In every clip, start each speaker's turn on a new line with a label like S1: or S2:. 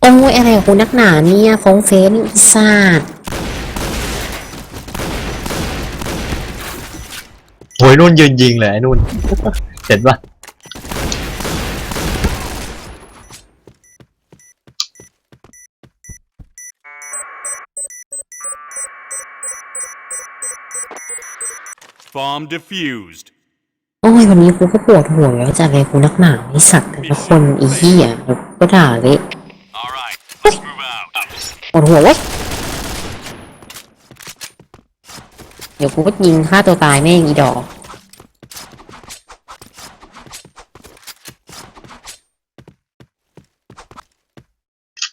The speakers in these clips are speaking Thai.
S1: โอ้ยอะไรของคุณนักหนาเนี่ยฟงเฟนอีซาด
S2: โอ้ยนุ่นยืนยิงเลยไอ้นุ่น เห็นปะ
S3: Bomb defused.
S1: โอ้ยวันนี้กูก็ปวดหัวแล้วจากไอ้กูนักหนาไอ้สัตว์แต่ละคนไอีเหี้ยแล้วก็ด่าเลย
S3: All right, let's move out.
S1: ปวดหัวเว้ยเดี๋ยวกูก็ยิงฆ่าตัวตายแม่งอีดอก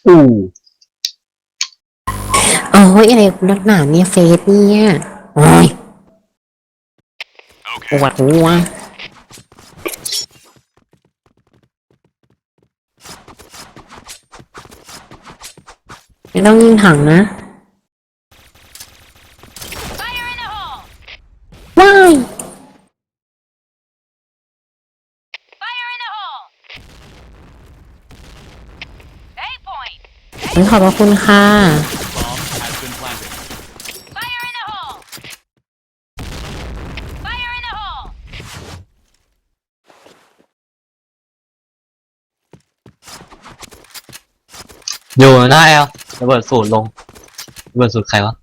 S2: อู้
S1: โอ้ยอะไรกูนักหนาเนี่ยเฟซเนี่ยโอ้ยป
S3: Okay.
S1: วดหัว ต้องยิงถังนะ
S4: Fire in the hole!
S1: ว้าย
S4: Fire in the hole! A point!
S1: ผมขอบพระคุณค่ะ
S3: Bomb has been planted.
S4: Fire in the hole! Fire in the hole!
S2: อยู่หน้าแอลระเบิดสูตรลงระเบิดสูตรใครวะ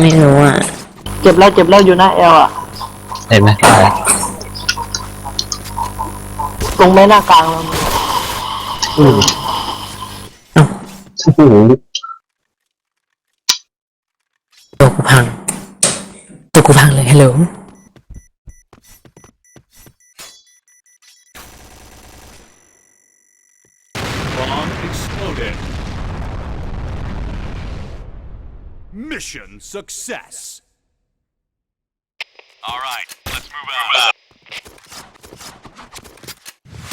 S1: ไม่รู้อะ
S5: เจ็บแล้วเจ็บแล้วอยู่หน้าแอลอะ
S2: เห็นไหมตาย
S5: ลงไม่หน้ากลางแล้ว
S2: อู้โอ้โห
S1: ตัวกูพังตัวกูพังเลยฮัลโหล
S3: Mission success. All right, let's move out.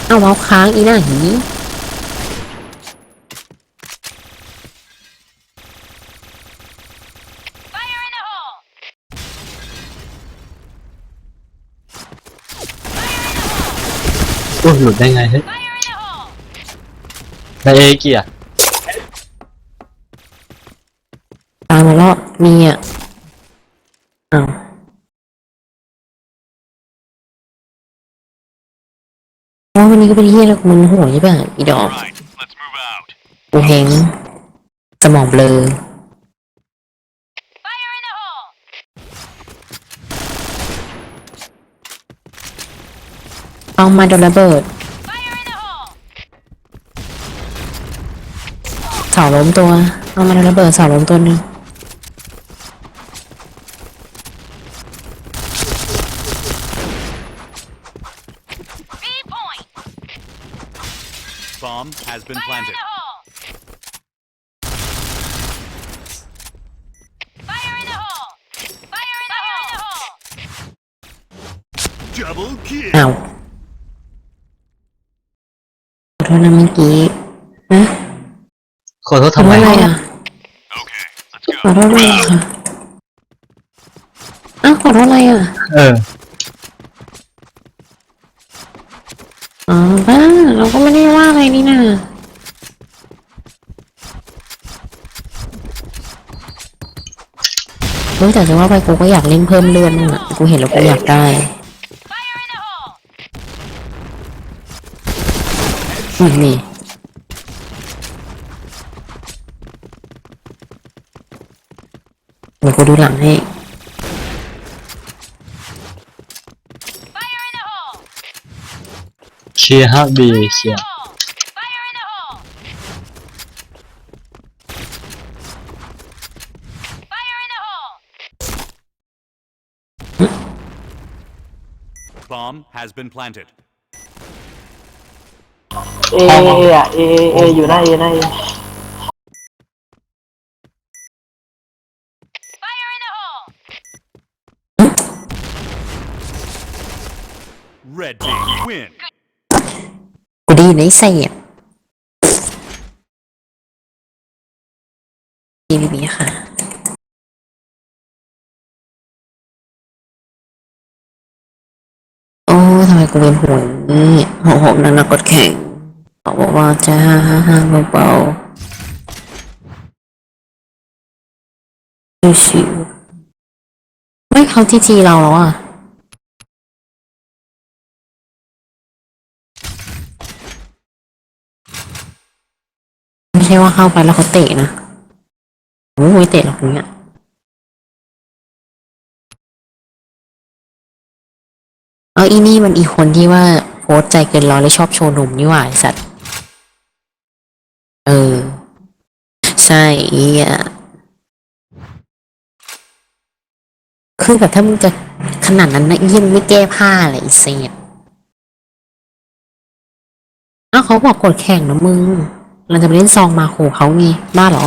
S1: เอาเว้าค้างอีหน้าหี
S4: Fire in the hole!
S2: อู้หลุดได้ไงเฮ้ย
S4: Fire in the hole!
S2: ในเอเกียร์
S1: ตา มีอะอ้าวเพราวันนี้ก็เป็นเฮียแล้วมึนหัวใช่ป่ะอีดอก
S3: right, let's move out.
S1: กูเฮงสมองเบลอ
S4: Fire in the hole!
S1: เอามาโดนระเบิด
S4: Fire in the hole!
S1: เสาล้มตัว เอามาโดนระเบิดเสาล้มตัวหนึง
S3: has been
S4: Fire in
S3: planted.
S4: the hole! Fire in the hole! Fire in the hole!
S3: Double kill.
S1: เอาขอโทษนะเมื่อกี้นะ
S2: ขอโทษ
S1: ขอ
S2: ทำ
S1: โท
S2: ไม
S1: ษอะไรอะ
S3: Okay, let's
S1: ขอ
S3: go.
S1: โทษอะไรอะอ้าวขอโทษอะไรอะ
S2: เออ
S1: อ๋อบ้าเราก็ไม่ได้ว่าอะไรนี่นะ ฮ้ยแต่จะว่าไปกูก็อยากเล่นเพิ่มเลื่อนมึงอะกูเห็นแล้วกูอยากได้อืมนี่เดี๋ยวกูดูหลังให้
S2: เชียร์ฮะบีเชียร์
S3: Bomb has been planted.
S5: เอเออะเอเออยู่หน้าเอหน้าเอ
S4: Fire in the hole!
S3: Red team win.
S1: กูดีในเสียบดีบีค่ะ กูเป็นห่วนี่หกหกนักนักกดแข่งบอกว่าจะฮ่าฮ่าฮ่าเบาๆชิวๆไม่เขาทีทีเราแล้วอะไม่ใช่ว่าเข้าไปแล้วเขาเตะนะโอ้ยเตะหรอกเนี้ย เอาอีนี่มันอีคนที่ว่าโพสใจเกินร้อยแล้วชอบโชว์หนุ่มนี่หว่าไอสัตว์ เออ ใช่อียคือแบบถ้ามึงจะขนาดนั้นนะเยี่งไม่แก้ผ้าเลยไอีเสียอ้าวเขาบอกกดแข่งนะมึง เราจะไปเล่นซองมาโหเขาไงบ้าเหรอ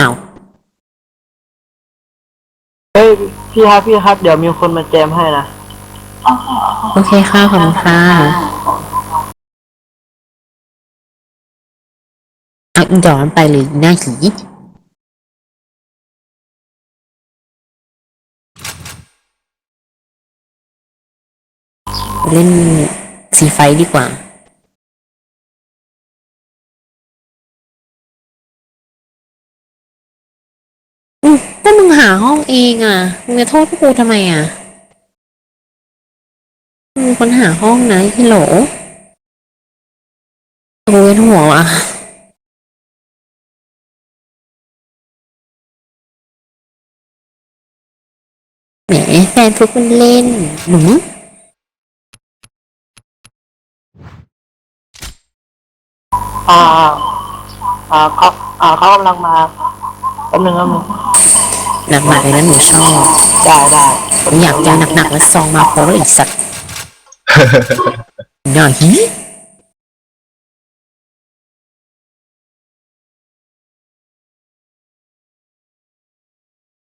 S1: อ้าว
S5: เฮ้ย พี่ครับพี่ครับ เดี๋ยวมีคนมาแจมให้นะ
S1: โอเคค่ะขอบคุณค่ะเอาอีดอนไปเลยหน้าหีเล่นสีไฟดีกว่า ห้องเองอะมึงจะโทษพวกกูทำไมอะมีคนหาห้องนะพี่โหลโอ้ยหัวอะแหมแฟนฟุกมันเล่นหนู
S5: อ่า อ่าเขาอ่าเขากำลังมาแป๊บนึงแป๊บนึง
S1: หนักๆเลยนะหนูชอบ
S5: ได้ได้
S1: หนูอยากเจอหนักๆแล้วซองมาโพสแล้วอีกสัตว์หน่อยหิ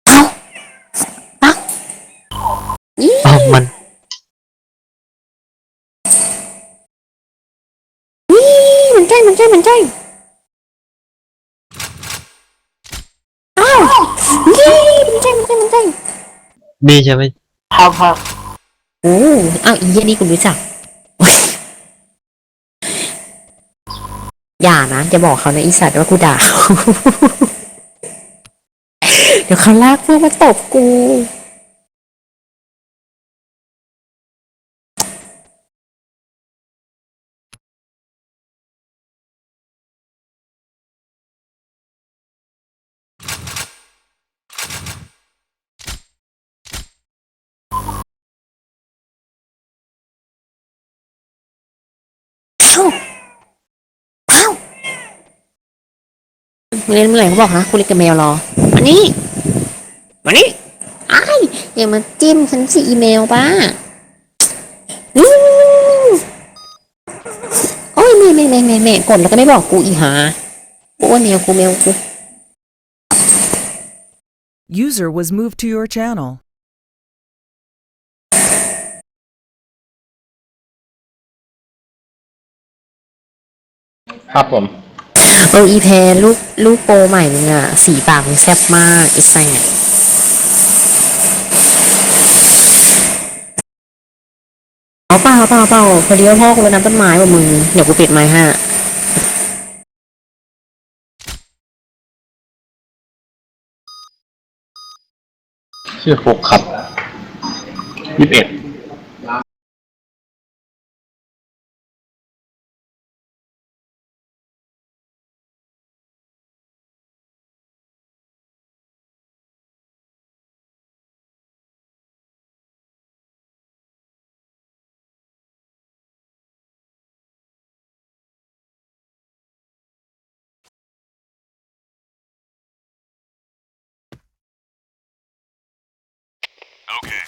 S1: เอ้าเอ้าอี
S2: อ้าวมัน
S1: อีมันใช่มันใช่มันใช่อ้าว อีมันใช่มันใช่มันใช่
S2: นี่ใช่ไหม
S5: ครับครับ
S1: โอ้อ้าวอีเหี้ยนี่กูรู้จัก อย่านะจะบอกเขานะอีสัตว์ว่ากูด่าเดี๋ยวเขาลากเพื่อนมาตบกู เข้าเข้า มึงเล่นเมื่อไหร่เขาบอกฮะกูเล่นกับแมวรอมานี่มานี่ไอ้ายอย่ามาจิ้มฉันสิอีเมลป้าอื้อโอ้ยไม่ไม่ไม่ไม่ไม่กดแล้วก็ไม่บอกกูอีหากูว่าเมลกูเมลกู
S6: User was moved to your channel.
S7: ครับผม
S1: เอออีแพรลูกลูกโปรใหม่มึงอะสีปากมึงแซ่บมากไอ้แซ่บเอาเปล่าเปล่าเปล่าพอดีว่าพ่อกูรดน้ำต้นไม้ว่ะมึง เดี๋ยวกูปิดไม้ให้
S7: ชื่อฟกครับยี่สิบเอ็ด Okay.